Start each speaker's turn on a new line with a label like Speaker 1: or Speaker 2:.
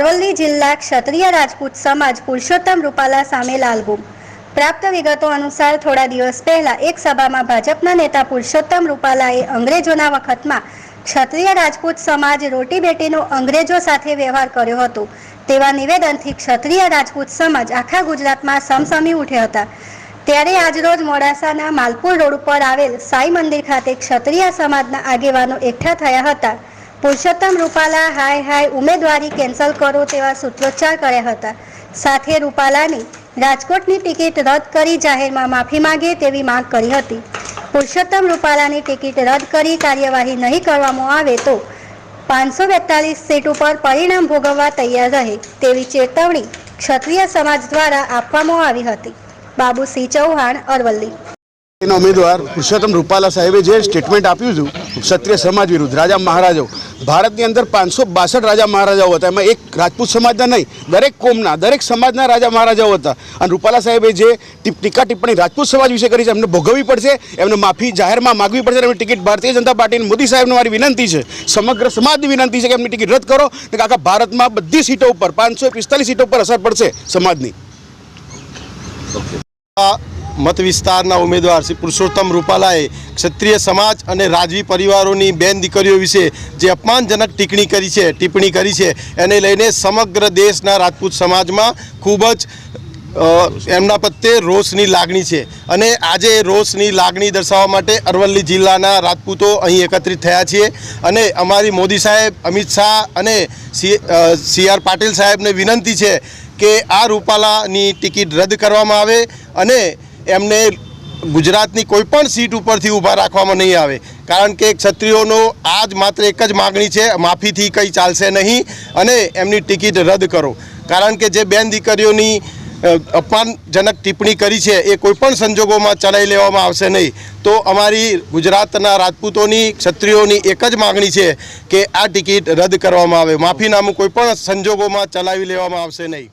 Speaker 1: અરવલ્લી જિલ્લા ક્ષત્રિય રાજપૂત સમાજ પુરુષોત્તમ રૂપાલા સામે લાલબૂમ. પ્રાપ્ત વિગતો અનુસાર થોડા દિવસ પહેલા એક સભામાં ભાજપના નેતા પુરુષોત્તમ રૂપાલાએ અંગ્રેજોના વખતમાં ક્ષત્રિય રાજપૂત સમાજ રોટી બેટીનો અંગ્રેજો સાથે વ્યવહાર કર્યો હતો. તેવા નિવેદનથી ક્ષત્રિય રાજપૂત સમાજ આખા ગુજરાતમાં સમસમી ઉઠ્યા હતા. ત્યારે આજરોજ મોડાસાના માલપુર રોડ ઉપર આવેલ સાઈ મંદિર ખાતે ક્ષત્રિય સમાજના આગેવાનો એકઠા થયા હતા. પુરુષોત્તમ રૂપાલા હાય હાય ઉમેદવારી કેન્સલ કરો તેવા સૂત્રોચ્ચાર કર્યા હતા. સાથે રૂપાલાની રાજકોટની ટિકિટ રદ કરી જાહેરમાં માફી માંગે તેવી માંગ કરી હતી. પુરુષોત્તમ રૂપાલાની ટિકિટ રદ કરી કાર્યવાહી નહીં કરવામાં આવે તો પાંચસો બેતાલીસ સીટ ઉપર પરિણામ ભોગવવા તૈયાર રહે તેવી ચેતવણી ક્ષત્રિય સમાજ દ્વારા આપવામાં આવી હતી. બાબુસિંહ ચૌહાણ અરવલ્લી.
Speaker 2: એના ઉમેદવાર પુરુષોત્તમ રૂપાલા સાહેબે જે સ્ટેટમેન્ટ આપ્યું હતું ક્ષત્રિય સમાજ વિરુદ્ધ રાજા મહારાજાઓ ભારતની અંદર પાંચસો બાસઠ રાજા મહારાજાઓ હતા. એમાં એક રાજપૂત સમાજના નહીં દરેક કોમના દરેક સમાજના રાજા મહારાજાઓ હતા. અને રૂપાલા સાહેબે જે ટીકા ટિપ્પણી રાજપૂત સમાજ વિશે કરી છે એમને ભોગવવી પડશે એમને માફી જાહેરમાં માગવી પડશે એમની ટિકિટ ભારતીય જનતા પાર્ટીની મોદી સાહેબને મારી વિનંતી છે સમગ્ર સમાજની વિનંતી છે કે એમની ટિકિટ રદ કરો ને આખા ભારતમાં બધી સીટો ઉપર પાંચસો પિસ્તાલીસ સીટો ઉપર અસર પડશે સમાજની.
Speaker 3: મત વિસ્તારના ઉમેદવાર શ્રી પુરુષોત્તમ રૂપાલાએ ક્ષત્રિય સમાજ અને રાજવી પરિવારોની બેન દીકરીઓ વિશે જે અપમાનજનક ટિપ્પણી કરી છે, ટિપ્પણી કરી છે, એને લઈને સમગ્ર દેશના રાજપૂત સમાજમાં ખૂબ જ એમના પ્રત્યે રોષની લાગણી છે. અને આજે રોષની લાગણી દર્શાવવા માટે અરવલ્લી જિલ્લાના રાજપૂતો અહીં એકત્રિત થયા છીએ. અને અમારી મોદી સાહેબ, અમિત શાહ અને સી આર પાટીલ સાહેબને વિનંતી છે કે આ રૂપાલાની ટિકિટ રદ કરવામાં આવે અને એમને ગુજરાતની કોઈ પણ સીટ ઉપરથી ઊભા રાખવામાં નહીં આવે. કારણ કે ક્ષત્રિયોનો આ જ માત્ર એક જ માગણી છે, માફીથી કંઈ ચાલશે નહીં અને એમની ટિકિટ રદ કરો. કારણ કે જે બેન દીકરીઓની અપમાનજનક ટિપ્પણી કરી છે, એ કોઈપણ સંજોગોમાં ચલાવી લેવામાં આવશે નહીં. તો અમારી ગુજરાતના રાજપૂતોની, ક્ષત્રિયોની એક જ માગણી છે કે આ ટિકિટ રદ કરવામાં આવે. માફીનામું કોઈપણ સંજોગોમાં ચલાવી લેવામાં આવશે નહીં.